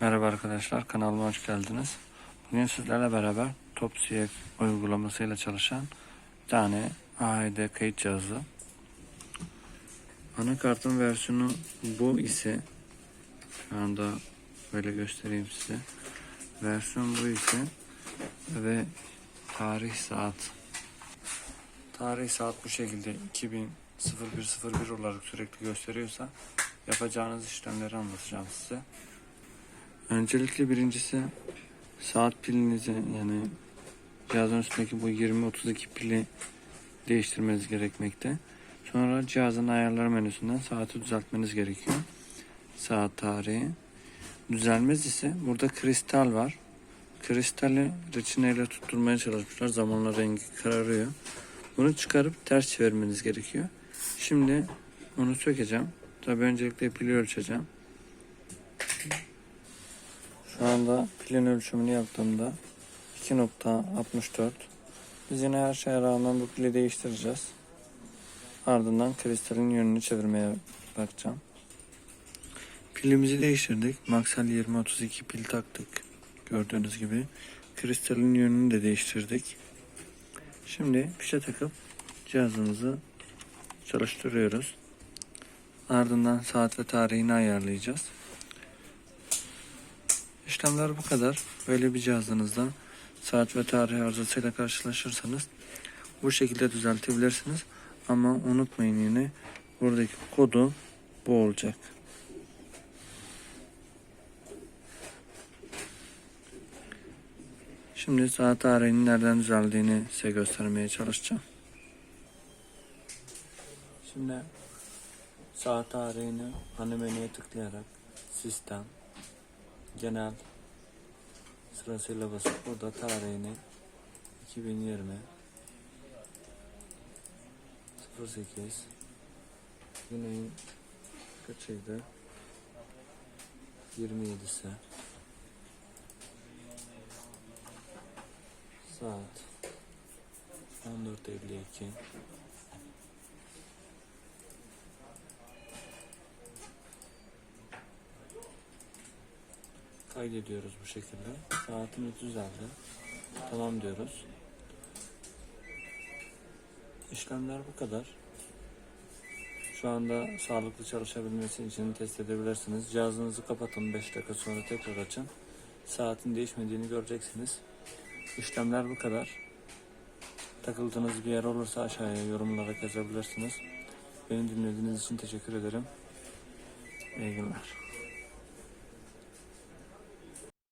Merhaba arkadaşlar, kanalıma hoş geldiniz. Bugün sizlerle beraber TopSiyek uygulamasıyla çalışan bir tane AID kayıt cihazı. Anakartın versiyonu bu ise şu anda böyle göstereyim size. Versiyon bu ise ve tarih saat tarih saat bu şekilde 200101 olarak sürekli gösteriyorsa yapacağınız işlemleri anlatacağım size. Öncelikle birincisi saat pilinizi yani cihazın üstündeki bu 20-32 pili değiştirmeniz gerekmekte. Sonra cihazın ayarları menüsünden saati düzeltmeniz gerekiyor. Saat tarihi. Düzelmez ise burada kristal var. Kristali reçineyle tutturmaya çalışmışlar. Zamanla rengi kararıyor. Bunu çıkarıp ters çevirmeniz gerekiyor. Şimdi onu sökeceğim. Tabii öncelikle pili ölçeceğim. Şu anda pilin ölçümünü yaptığımda 2.64. Biz yine her şeye rağmen bu pili değiştireceğiz. Ardından kristalin yönünü çevirmeye bakacağım. Pilimizi değiştirdik. Maxell 2032 pil taktık. Gördüğünüz gibi. Kristalin yönünü de değiştirdik. Şimdi fişe takıp cihazımızı çalıştırıyoruz. Ardından saat ve tarihini ayarlayacağız. İşlemler bu kadar. Böyle bir cihazınızda saat ve tarih arızasıyla karşılaşırsanız bu şekilde düzeltebilirsiniz. Ama unutmayın yine buradaki kodu bu olacak. Şimdi saat tarihinin nereden düzeldiğini size göstermeye çalışacağım. Şimdi saat tarihini ana menüye tıklayarak sistem genel sırasıyla basıp burada tarihini 2020 08 Güney'in kaçıydı? 27'si saat 14.52 kaydediyoruz bu şekilde. Saatimiz düzeldi. Tamam diyoruz. İşlemler bu kadar. Şu anda sağlıklı çalışabilmesi için test edebilirsiniz. Cihazınızı kapatın 5 dakika sonra tekrar açın. Saatin değişmediğini göreceksiniz. İşlemler bu kadar. Takıldığınız bir yer olursa aşağıya yorumlara yazabilirsiniz. Beni dinlediğiniz için teşekkür ederim. İyi günler.